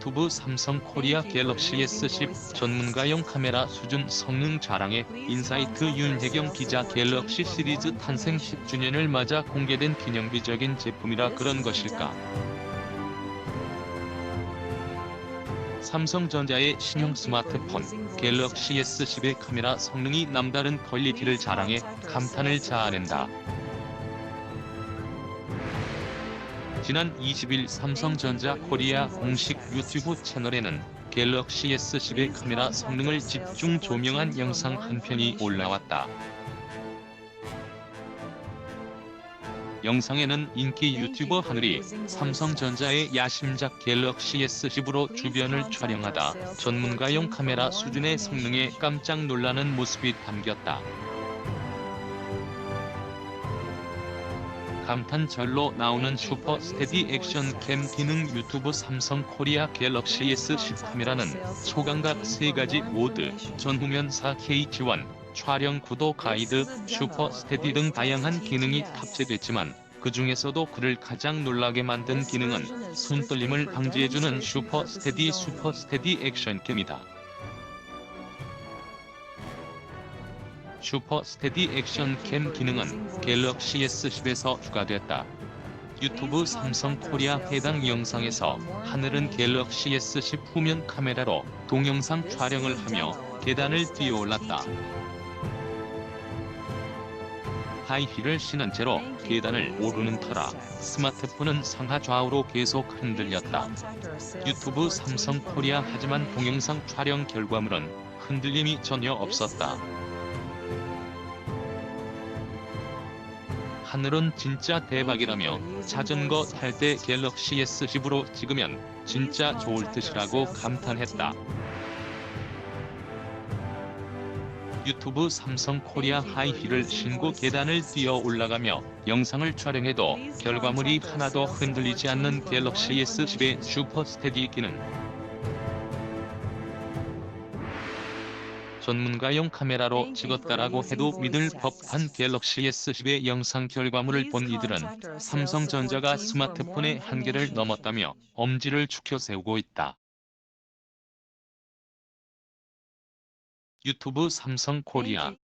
유튜브 삼성 코리아 갤럭시 S10 전문가용 카메라 수준 성능 자랑에 인사이트 윤혜경 기자 갤럭시 시리즈 탄생 10주년을 맞아 공개된 기념비적인 제품이라 그런 것일까? 삼성전자의 신형 스마트폰 갤럭시 S10의 카메라 성능이 남다른 퀄리티를 자랑해 감탄을 자아낸다. 지난 20일 삼성전자 코리아 공식 유튜브 채널에는 갤럭시 S10의 카메라 성능을 집중 조명한 영상 한 편이 올라왔다. 영상에는 인기 유튜버 하늘이 삼성전자의 야심작 갤럭시 S10으로 주변을 촬영하다 전문가용 카메라 수준의 성능에 깜짝 놀라는 모습이 담겼다. 감탄절로 나오는 슈퍼 스테디 액션 캠 기능 유튜브 삼성 코리아 갤럭시 S10 카메라는 소감각 3가지 모드, 전후면 4K 지원, 촬영 구도 가이드, 슈퍼 스테디 등 다양한 기능이 탑재됐지만 그 중에서도 그를 가장 놀라게 만든 기능은 손떨림을 방지해주는 슈퍼 스테디 슈퍼 스테디 액션 캠이다. 슈퍼 스테디 액션 캠 기능은 갤럭시 S10에서 추가됐다. 유튜브 삼성 코리아 해당 영상에서 하늘은 갤럭시 S10 후면 카메라로 동영상 촬영을 하며 계단을 뛰어올랐다. 하이힐을 신은 채로 계단을 오르는 터라 스마트폰은 상하 좌우로 계속 흔들렸다. 유튜브 삼성 코리아 하지만 동영상 촬영 결과물은 흔들림이 전혀 없었다. 하늘은 진짜 대박이라며 자전거 탈 때 갤럭시 S10으로 찍으면 진짜 좋을 듯이라고 감탄했다. 유튜브 삼성 코리아 하이힐을 신고 계단을 뛰어 올라가며 영상을 촬영해도 결과물이 하나도 흔들리지 않는 갤럭시 S10의 슈퍼 스테디 기능. 전문가용 카메라로 찍었다라고 해도 믿을 법한 갤럭시 S10의 영상 결과물을 본 이들은 삼성전자가 스마트폰의 한계를 넘었다며 엄지를 축혀 세우고 있다. 유튜브 삼성 코리아